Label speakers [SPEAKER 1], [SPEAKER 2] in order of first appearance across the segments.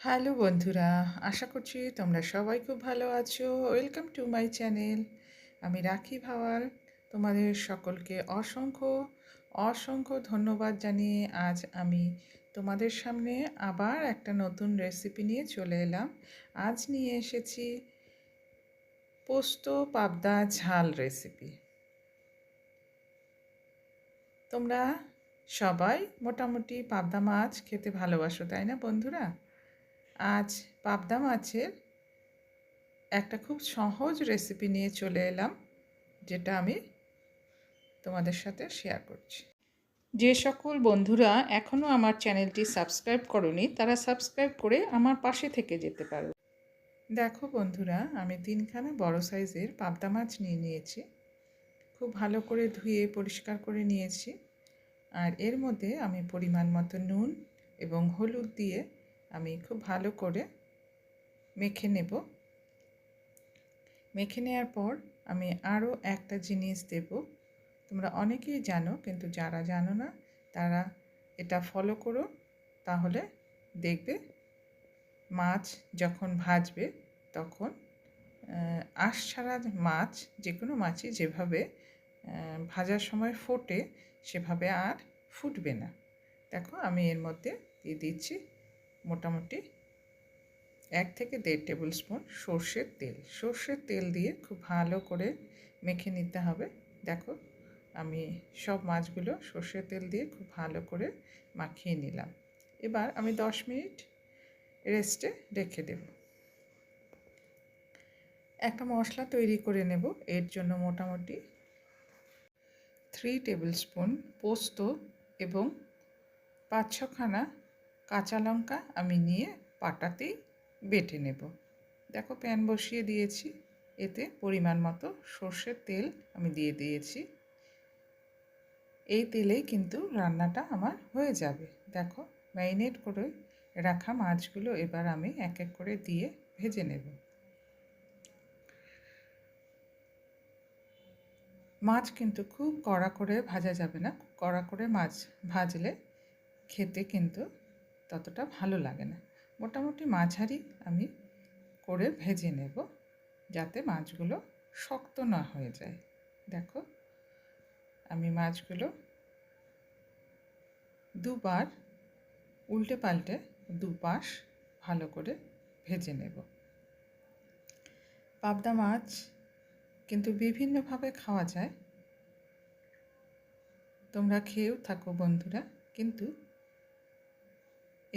[SPEAKER 1] Hello বন্ধুরা, আশা করছি তোমরা সবাই খুব ভালো আছো। ওয়েলকাম টু মাই চ্যানেল আমি রাখি ভাওয়াল। তোমাদের সকলকে অসংখ্য অসংখ্য ধন্যবাদ জানিয়ে আজ আমি তোমাদের সামনে আবার একটা নতুন রেসিপি নিয়ে চলে এলাম। আজ নিয়ে এসেছি পোস্ত পাবদা ঝাল রেসিপি তোমরা সবাই মোটামুটি পাবদা মাছ খেতে ভালোবাসো, তাই না বন্ধুরা? আজ পাবদা মাছের একটা খুব সহজ রেসিপি নিয়ে চলে এলাম, যেটা আমি তোমাদের সাথে শেয়ার করছি। যে সকল বন্ধুরা এখনও আমার চ্যানেলটি সাবস্ক্রাইব করনি, তারা সাবস্ক্রাইব করে আমার পাশে থেকে যেতে পারো। দেখো বন্ধুরা, আমি তিনখানা বড় সাইজের পাবদা মাছ নিয়ে নিয়েছি। খুব ভালো করে ধুয়ে পরিষ্কার করে নিয়েছি। আর এর মধ্যে আমি পরিমাণ মতো নুন এবং হলুদ দিয়ে আমি খুব ভালো করে মেখে নেব। মেখে নেওয়ার পর আমি আরও একটা জিনিস দেব। তোমরা অনেকেই জানো, কিন্তু যারা জানো না, তারা এটা ফলো করো, তাহলে দেখবে মাছ যখন ভাজবে, তখন আঁশ ছাড়া মাছ যে কোনো মাছই যেভাবে ভাজার সময় ফোটে, সেভাবে আর ফুটবে না। দেখো, আমি এর মধ্যে দিয়ে দিচ্ছি। মোটামুটি এক থেকে দেড় টেবিল স্পুন সর্ষের তেল। সর্ষের তেল দিয়ে খুব ভালো করে মেখে নিতে হবে। দেখো, আমি সব মাছগুলো সর্ষের তেল দিয়ে খুব ভালো করে মাখিয়ে নিলাম। এবার আমি দশ মিনিট রেস্টে রেখে দেব। একটা মশলা তৈরি করে নেব। এর জন্য মোটামুটি থ্রি টেবিল স্পুন পোস্ত এবং পাঁচ ছখানা কাঁচা লঙ্কা আমি নিয়ে পাটাতেই বেটে নেব। দেখো প্যান বসিয়ে দিয়েছি। এতে পরিমাণ মতো সর্ষের তেল আমি দিয়ে দিয়েছি। এই তেলেই কিন্তু রান্নাটা আমার হয়ে যাবে। দেখো ম্যারিনেট করে রাখা মাছগুলো এবার আমি এক এক করে দিয়ে ভেজে নেব। মাছ কিন্তু খুব কড়া করে ভাজা যাবে না। কড়া করে মাছ ভাজলে খেতে কিন্তু ততটা ভালো লাগে না। মোটামুটি মাঝারি আমি করে ভেজে নেব যাতে মাছগুলো শক্ত না হয়ে যায়। দেখো, আমি মাছগুলো দুবার উল্টে পাল্টে দুপাশ ভালো করে ভেজে নেব। পাবদা মাছ কিন্তু বিভিন্নভাবে খাওয়া যায়। তোমরা খেয়েও থাকো বন্ধুরা, কিন্তু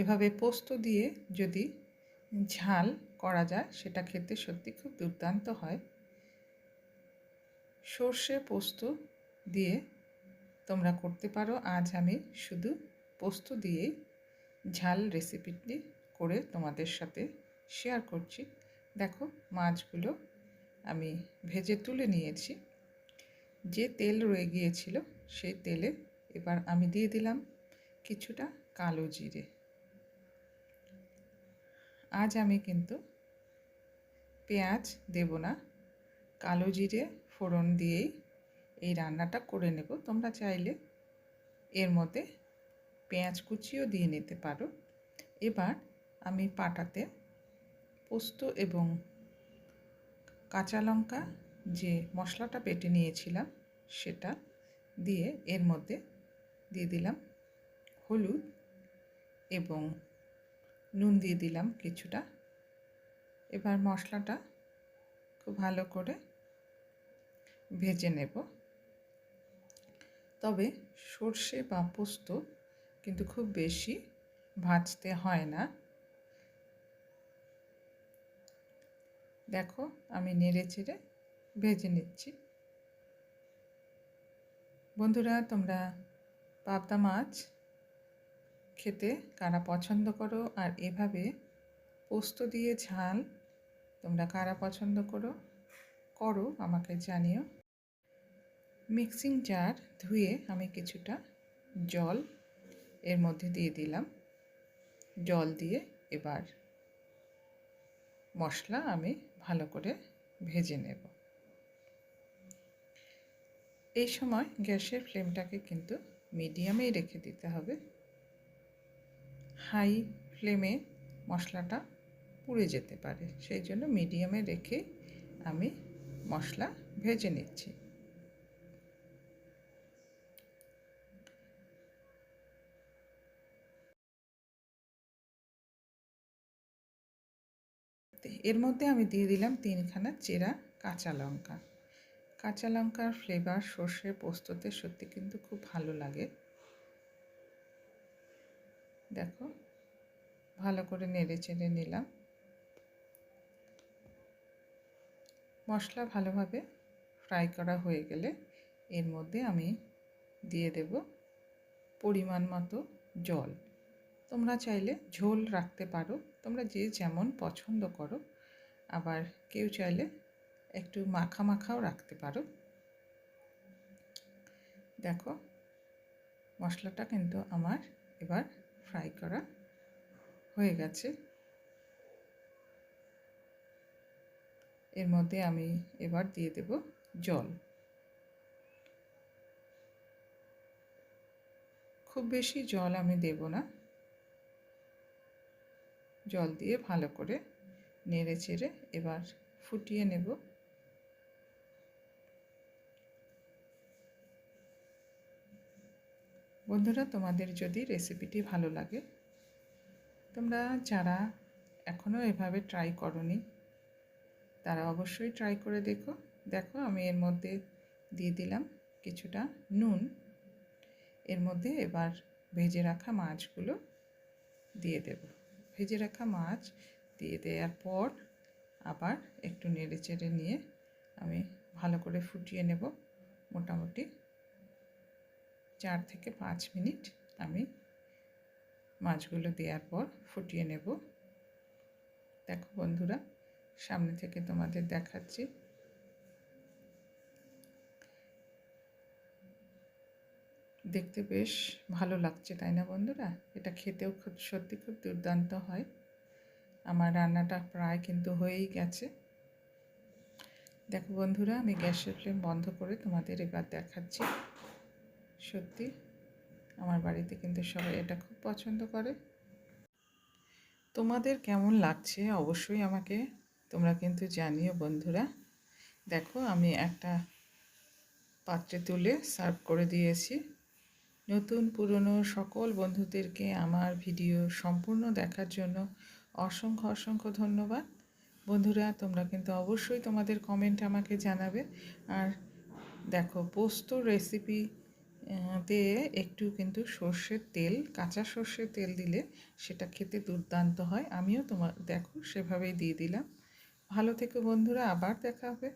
[SPEAKER 1] এভাবে পোস্ত দিয়ে যদি ঝাল করা যায়, সেটা খেতে সত্যি খুব দুর্দান্ত হয়। সর্ষে পোস্ত দিয়ে তোমরা করতে পারো। আজ আমি শুধু পোস্ত দিয়েই ঝাল রেসিপিটি করে তোমাদের সাথে শেয়ার করছি। দেখো, মাছগুলো আমি ভেজে তুলে নিয়েছি। যে তেল রয়ে গিয়েছিল, সেই তেলে এবার আমি দিয়ে দিলাম কিছুটা কালো জিরে। আজ আমি কিন্তু পেঁয়াজ দেব না, কালো জিরে ফোড়ন দিয়েই এই রান্নাটা করে নেব। তোমরা চাইলে এর মধ্যে পেঁয়াজ কুচিও দিয়ে নিতে পারো। এবার আমি পাটাতে পোস্ত এবং কাঁচা লঙ্কা যে মশলাটা বেটে নিয়েছিলাম সেটা দিয়ে এর মধ্যে দিয়ে দিলাম হলুদ এবং নুন দিয়ে দিলাম কিছুটা। এবার মশলাটা খুব ভালো করে ভেজে নেব। তবে সর্ষে বা পোস্ত কিন্তু খুব বেশি ভাজতে হয় না। দেখো আমি নেড়ে চেড়ে ভেজে নিচ্ছি। বন্ধুরা, তোমরা পাবদা মাছ খেতে কারা পছন্দ করো আর এভাবে পোস্ত দিয়ে ঝাল তোমরা কারা পছন্দ করো করো, আমাকে জানিও। মিক্সিং জার ধুয়ে আমি কিছুটা জল এর মধ্যে দিয়ে দিলাম। জল দিয়ে এবার মশলা আমি ভালো করে ভেজে নেব। এই সময় গ্যাসের ফ্লেমটাকে কিন্তু মিডিয়ামেই রেখে দিতে হবে। হাই ফ্লেমে মশলাটা পুড়ে যেতে পারে। সেই জন্য মিডিয়ামে রেখে আমি মশলা ভেজে নিচ্ছি। এর মধ্যে আমি দিয়ে দিলাম তিনখানা চেরা কাঁচা লঙ্কা। কাঁচা লঙ্কার ফ্লেভার সর্ষে পোস্ততে সত্যি কিন্তু খুব ভালো লাগে। দেখো, ভালো করে নেড়ে চেড়ে নিলাম। মশলা ভালোভাবে ফ্রাই করা হয়ে গেলে এর মধ্যে আমি দিয়ে দেব পরিমাণ মতো জল। তোমরা চাইলে ঝোল রাখতে পারো, তোমরা যে যেমন পছন্দ করো। আবার কেউ চাইলে একটু মাখা মাখাও রাখতে পারো। দেখো, মশলাটা কিন্তু আমার এবার ফ্রাই করা হয়ে গেছে। এর মধ্যে আমি এবার দিয়ে দেব জল। খুব বেশি জল আমি দেব না। জল দিয়ে ভালো করে নেড়ে চেড়ে এবার ফুটিয়ে নেব। বন্ধুরা, তোমাদের যদি রেসিপিটি ভালো লাগে, তোমরা যারা এখনও এভাবে ট্রাই করনি, তারা অবশ্যই ট্রাই করে দেখো। দেখো, আমি এর মধ্যে দিয়ে দিলাম কিছুটা নুন। এর মধ্যে এবার ভেজে রাখা মাছগুলো দিয়ে দেব। ভেজে রাখা মাছ দিয়ে দেওয়ার পর আবার একটু নেড়ে চেড়ে নিয়ে আমি ভালো করে ফুটিয়ে নেব, মোটামুটি চার থেকে পাঁচ মিনিট আমি মাছগুলো দেওয়ার পর ফুটিয়ে নেব। দেখো বন্ধুরা, সামনে থেকে তোমাদের দেখাচ্ছি। দেখতে বেশ ভালো লাগছে, তাই না বন্ধুরা? এটা খেতেও খুব, সত্যি খুব দুর্দান্ত হয়। আমার রান্নাটা প্রায় কিন্তু হয়েই গেছে। দেখো বন্ধুরা, আমি গ্যাসের ফ্লেম বন্ধ করে তোমাদের এবার দেখাচ্ছি। সত্যি। আমার বাড়িতে কিন্তু সবাই এটা খুব পছন্দ করে। তোমাদের কেমন লাগছে? অবশ্যই আমাকে তোমরা কিন্তু জানিও বন্ধুরা। দেখো, আমি একটা পাত্রে তুলে সার্ভ করে দিয়েছি। নতুন, পুরনো সকল বন্ধুদেরকে আমার ভিডিও সম্পূর্ণ দেখার জন্য অসংখ্য অসংখ্য ধন্যবাদ। বন্ধুরা, তোমরা কিন্তু অবশ্যই তোমাদের কমেন্ট আমাকে জানাবে। আর দেখো পোস্ত রেসিপি তে একটু কিন্তু সর্ষের তেল, কাঁচা সর্ষের তেল দিলে সেটা খেতে দুর্দান্ত হয়। আমিও তোমার, দেখো, সেভাবেই দিয়ে দিলাম। ভালো থেকো বন্ধুরা, আবার দেখা হবে।